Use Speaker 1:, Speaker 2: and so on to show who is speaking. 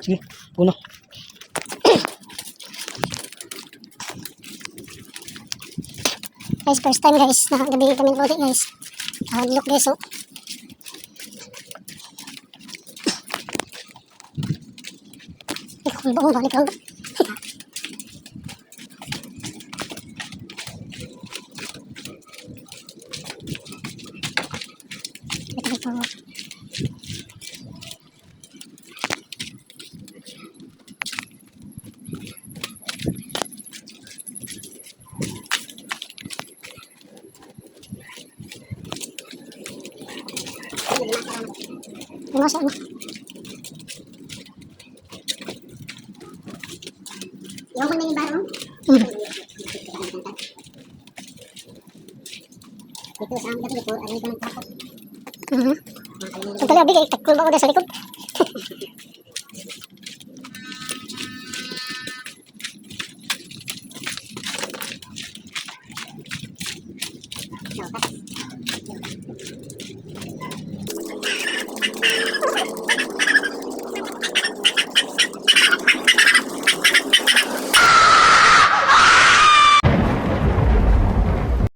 Speaker 1: Sige, puno.
Speaker 2: Guys, first time guys, nakagabi kami ng ulit guys. Nakadlock guys, oh. Ikaw, ang buong balik lang. Ito, ito. Ano siya, ano?
Speaker 3: Yung kung may barong?
Speaker 2: Hmm.
Speaker 3: Ito sa ang gabi ko, ano ka nagtapos?
Speaker 2: Mhm. Ang talabi, takul ba ako sa likod? Thank you.